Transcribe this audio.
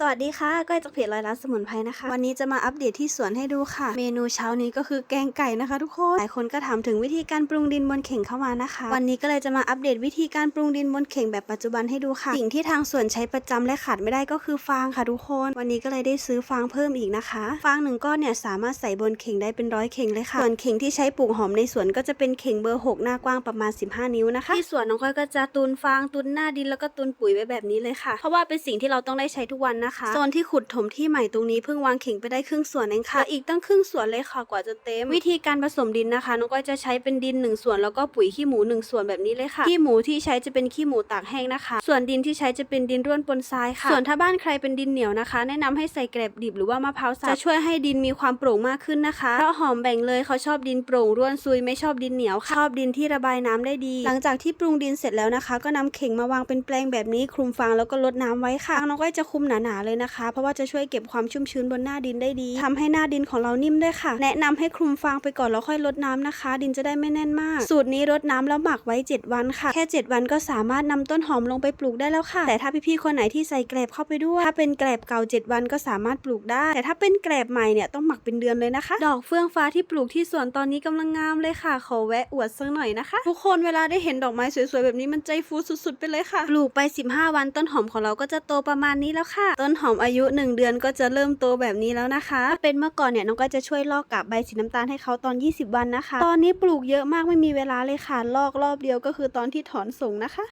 สวัสดีค่ะ ก้อยจากเพจร้อยล้านสมุนไพรนะคะ วันนี้จะมาอัปเดตที่สวนให้ดูค่ะ เมนูเช้านี้ก็คือแกงไก่นะคะทุกคน หลายคนก็ถามถึงวิธีการปรุงดินบนเข่งเข้ามานะคะ วันนี้ก็เลยจะมาอัปเดตวิธีการปรุงดินบนเข่งแบบปัจจุบันให้ดูค่ะ สิ่งที่ทางสวนใช้ประจำและขาดไม่ได้ก็คือฟางค่ะทุกคน วันนี้ก็เลยได้ซื้อฟางเพิ่มอีกนะคะ ฟางหนึ่งก้อนเนี่ยสามารถใส่บนเข่งได้เป็นร้อยเข่งเลยค่ะ ส่วนเข่งที่ใช้ปลูกหอมในสวนก็จะเป็นเข่งเบอร์หกหน้ากว้างประมาณ 15 นิ้วนะคะ ที่สวนน้องก้อยก็จะตุนฟางตุนหน้าดินแล้วก็ตุนปุ๋ยไว้แบบนี้เลยค่ะ เพราะว่าเป็นสิ่งที่เราต้องได้ใช้ทุกวันนะคะโซนที่ขุดถมที่ใหม่ตรงนี้เพิ่งวางเข่งไปได้ครึ่งส่วนเองค่ะอีกตั้งครึ่งส่วนเลยค่ะกว่าจะเต็ม วิธีการผสมดินนะคะน้องก้อยจะใช้เป็นดินหนึ่งส่วนแล้วก็ปุ๋ยขี้หมูหนึ่งส่วนแบบนี้เลยค่ะขี้หมูที่ใช้จะเป็นขี้หมูตากแห้งนะคะ ส่วนดินที่ใช้จะเป็นดินร่วนปนทรายค่ะ ส่วนถ้าบ้านใครเป็นดินเหนียวนะคะ แนะนำให้ใส่แกลบดิบหรือว่ามะพร้าวสับจะช่วยให้ดินมีความโปร่งมากขึ้นนะคะเพราะหอมแบ่งเลยเขาชอบดินโปร่งร่วนซุยไม่ชอบดินเหนียวค่ะชอบดินที่ระบายน้ำได้ดี หลังจากที่ปรุงดินเสร็จแล้วนะคะ ก็นำเข่งมาวางเป็นแปลงแบบนี้คลุมฟางแล้วก็ลดน้ำไว้ค่ะน้องก้อยจะคุมหนาๆเลยนะคะ เพราะว่าจะช่วยเก็บความชุ่มชื้นบนหน้าดินได้ดีทำให้หน้าดินของเรานิ่มด้วยค่ะ แนะนำให้คลุมฟางไปก่อนแล้วค่อยลดน้ำนะคะ ดินจะได้ไม่แน่นมาก สูตรนี้รดน้ำแล้วหมักไว้ 7 วันค่ะ แค่ 7 วันก็สามารถนำต้นหอมลงไปปลูกได้แล้วค่ะ แต่ถ้าพี่ๆคนไหนที่ใส่แกลบเข้าไปด้วย ถ้าเป็นแกลบเก่า 7 วันก็สามารถปลูกได้ แต่ถ้าเป็นแกลบใหม่เนี่ยต้องหมักเป็นเดือนเลยนะคะ ดอกเฟื่องฟ้าที่ปลูกที่สวนตอนนี้กำลังงามเลยค่ะ ขอแวะอวดสักหน่อยนะคะ ทุกคนเวลาได้เห็นดอกไม้สวยๆแบบนี้มันใจฟูสุดๆ ไปเลยค่ะ ปลูกไป 15 วันต้นหอมของเราก็จะโตประมาณนี้แล้วค่ะต้นหอมอายุ 1 เดือนก็จะเริ่มโตแบบนี้แล้วนะคะ เป็นเมื่อก่อนเนี่ยน้องก็จะช่วยลอกกับใบสีน้ำตาลให้เขาตอน 20 วันนะคะ ตอนนี้ปลูกเยอะมากไม่มีเวลาเลยค่ะลอกรอบเดียวก็คือตอนที่ถอนส่งนะคะ